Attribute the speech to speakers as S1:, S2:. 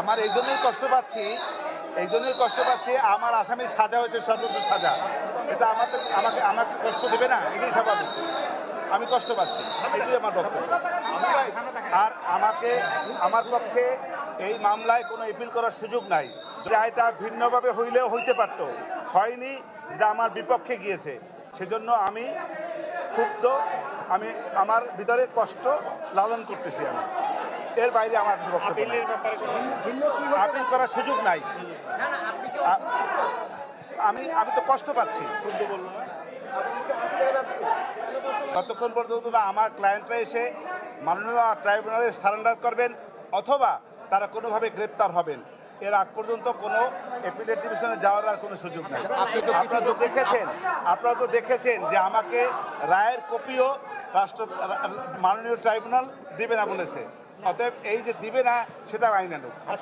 S1: আমার এই জন্যই কষ্ট পাচ্ছি, এই জন্যই কষ্ট পাচ্ছি, আমার আসামির সাজা হয়েছে সর্বোচ্চ সাজা। এটা আমাকে আমাকে আমাকে কষ্ট দেবে না? এটাই স্বাভাবিক। আমি কষ্ট পাচ্ছি। এটাই আমার বক্তব্য। আর আমাকে, আমার পক্ষে এই মামলায় কোনো এপিল করার সুযোগ নাই। রায়টা ভিন্নভাবে হইলেও হইতে পারত। হয়নি, যেটা আমার বিপক্ষে গিয়েছে। সেজন্য আমি ক্ষুব্ধ, আমি আমার ভিতরে কষ্ট লালন করতেছি আমি। এর বাইরে আমার কিছু বক্তব্য নেই। আপিল করার সুযোগ নাই। আমি আমি তো কষ্ট পাচ্ছি। ততক্ষণ পর্যন্ত না আমার ক্লায়েন্টরা এসে মাননীয় ট্রাইব্যুনালে সারেন্ডার করবেন অথবা তারা কোনোভাবে গ্রেপ্তার হবেন। এর আগ পর্যন্ত কোনো এপিলেট ডিভিশনে যাওয়ার আর কোনো সুযোগ নেই।
S2: আপনি তো
S1: আপনারা তো দেখেছেন আপনারা তো দেখেছেন যে আমাকে রায়ের কপিও রাষ্ট্র মাননীয় ট্রাইব্যুনাল দেবে না বলেছে। অতএব এই যে দিবে না সেটা আইনানুক
S3: আচ্ছা